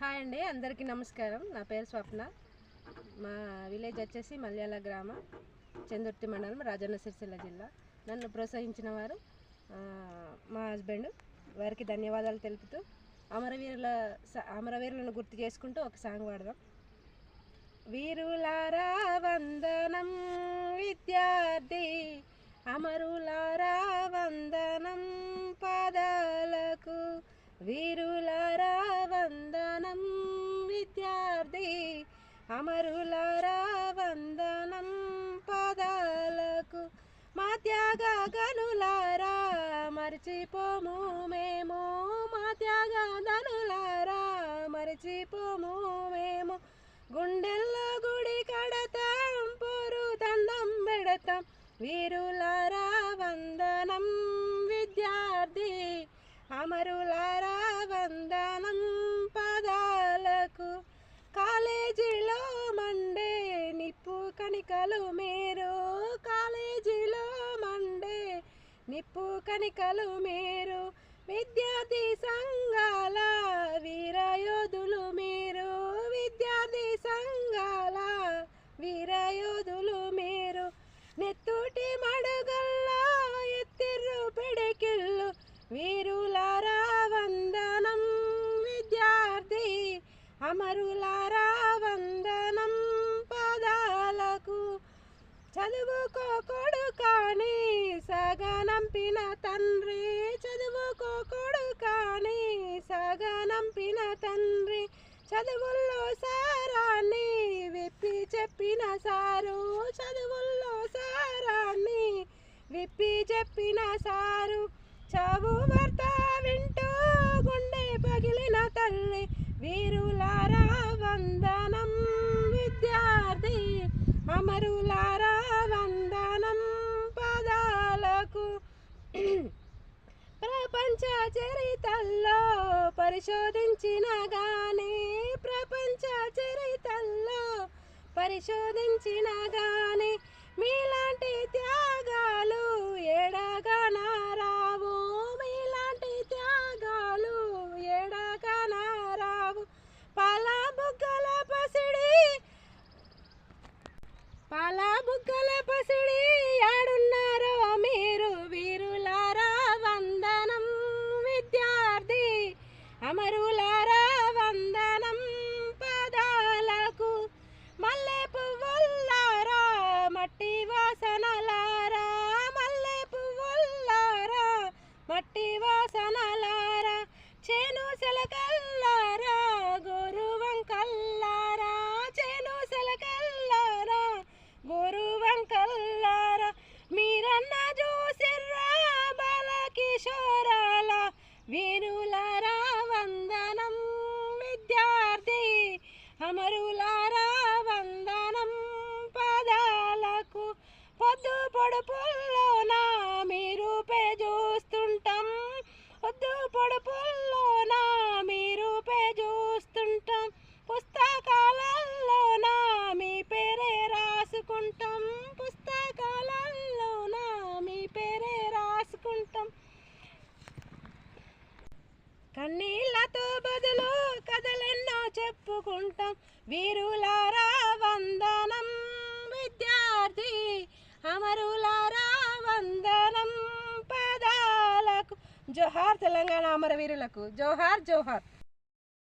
Hi అండి అందరికీ నమస్కారం. నా పేరు స్వప్న. మా విలేజ్ వచ్చేసి మల్యాల గ్రామం చందుర్తి మండలం రాజన్న సిరిసిల్ల జిల్లా. నన్ను ప్రోత్సహించిన వారు మా హస్బెండ్. వారికి ధన్యవాదాలు తెలుపుతూ అమరవీరుల స- అమరవీరులను గుర్తు చేసుకుంటూ ఒక సాంగ్ పాడదాం. వీరులారా వందనం విద్యార్థి. అమరులారా వందనం పాదాలకు వీరు అమరులారా వందనం పదాలకు మా త్యాగ గనులారా మర్చిపోము మేము. మా త్యాగ ధనులారా మర్చిపోము మేము. గుండెల్లో గుడి కడతాం పొరు దండం పెడతాం. వీరులారా వందనం విద్యార్థి అమరులారా వందనం కనికలు మీరు కాలేజీలో మండే. నిప్పు కణికలు మీరు విద్యార్థి సంఘాల వీరయోధులు మీరు విద్యార్థి సంఘాల వీరయోధులు మీరు. నెత్తుటి మడుగల్ల ఎత్తిర్రు పిడికిళ్ళు వీరులారా వందనం విద్యార్థి. అమరులారా వందనం చదువుకో కొడుకాని సగనంపిన తండ్రి. చదువుకో కొడుకాని సగనంపిన తండ్రి. చదువుల్లో సారాన్ని విప్పి చెప్పిన సారు. చదువుల్లో సారాన్ని విప్పి చెప్పిన సారు. చదువు వార్త వింటూ గుండె పగిలిన తల్లి. వీరులారా వందా అమరులారా వందనం పదాలకు. ప్రపంచ చరితల్లో పరిశోధించిన గాని ప్రపంచ చరితల్లో పరిశోధించిన గాని మీలాంటి అమరులారా వందనం పదాలకు. పొద్దు పొడుపుల్లోన మీరు పే చూస్తుంటాం. పొద్దు పొడుపుల్లో మీరు పే చూస్తుంటాం పుస్తకాలలోన మీ పేరే రాసుకుంటాం పుస్తకాలలోన మీ పేరే రాసుకుంటాం కన్నీళ్ళతో బదులు కథలెన్నో చెప్పుకుంటాం వీరులారా వందనం విద్యార్థి అమరులారా వందనం పదాలకు. జోహార్ తెలంగాణ అమరవీరులకు. జోహార్ జోహార్.